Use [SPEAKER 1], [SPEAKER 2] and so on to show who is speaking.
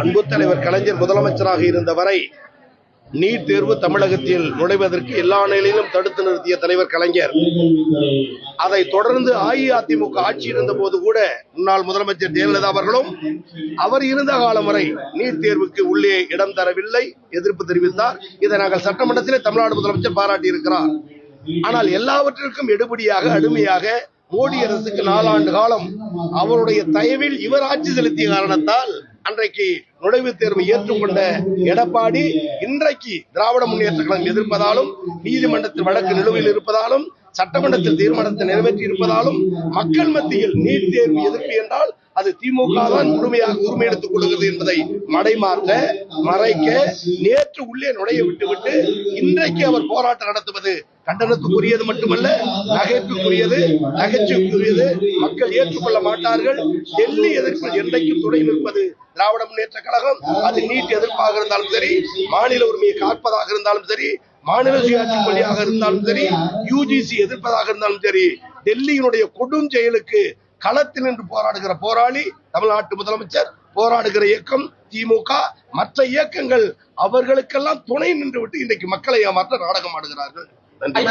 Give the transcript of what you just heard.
[SPEAKER 1] அன்பு தலைவர் கலைஞர் முதலமைச்சராக இருந்த வரை நீட் தேர்வு தமிழகத்தில் நுழைவதற்கு எல்லா நிலையிலும் தடுத்து நிறுத்திய தலைவர் கலைஞர். அதை தொடர்ந்து அஇஅதிமுக ஆட்சி இருந்த போது கூட முன்னாள் முதலமைச்சர் ஜெயலலிதா அவர்களும் அவர் இருந்த காலம் வரை நீட் தேர்வுக்கு உள்ளே இடம் தரவில்லை எதிர்ப்பு தெரிவித்தார். இதை நாங்கள் சட்டமன்றத்திலே தமிழ்நாடு முதலமைச்சர் பாராட்டியிருக்கிறார். ஆனால் எல்லாவற்றிற்கும் எடுபடியாக அடிமையாக மோடி அரசுக்கு நாலாண்டு காலம் அவருடைய தயவில் இவர் ஆட்சி செலுத்திய காரணத்தால் அன்றைக்கு நுழைவுத் தேர்வை ஏற்றுக்கொண்ட எடப்பாடி இன்றைக்கு திராவிட முன்னேற்ற கழகம் எதிர்ப்பதாலும் நீதிமன்றத்தில் வழக்கு நிலுவையில் இருப்பதாலும் சட்டமன்றத்தில் தீர்மானத்தை நிறைவேற்றி இருப்பதாலும் மக்கள் மத்தியில் நீட் தேர்வு எதிர்ப்பு என்றால் அது திமுக தான் முழுமையாக உரிமை எடுத்துக் கொள்கிறது என்பதை மடைமாற்ற மறைக்க நேற்று உள்ளே நுழைய விட்டுவிட்டு இன்றைக்கு அவர் போராட்டம் நடத்துவது கண்டனத்துக்குரியது மட்டுமல்ல நகைப்புக்குரியது நகைச்சுக்குரியது மக்கள் ஏற்றுக்கொள்ள மாட்டார்கள். டெல்லி எதிர்ப்பில் என்றைக்கும் துணை நிற்பது திராவிட முன்னேற்ற கழகம். அது நீட் எதிர்ப்பாக இருந்தாலும் சரி மாநில உரிமையை காப்பதாக இருந்தாலும் சரி மாநில சுயாட்சி பள்ளியாக இருந்தாலும் சரி யூஜிசி எதிர்ப்பதாக இருந்தாலும் சரி டெல்லியினுடைய கொடும் செயலுக்கு களத்தில் நின்று போராடுகிற போராளி தமிழ்நாட்டு முதலமைச்சர் போராடுகிற இயக்கம் திமுக மற்ற இயக்கங்கள் அவர்களுக்கெல்லாம் துணை நின்றுவிட்டு இன்றைக்கு மக்களை ஏமாற்ற நாடகம் ஆடுகிறார்கள். நன்றி.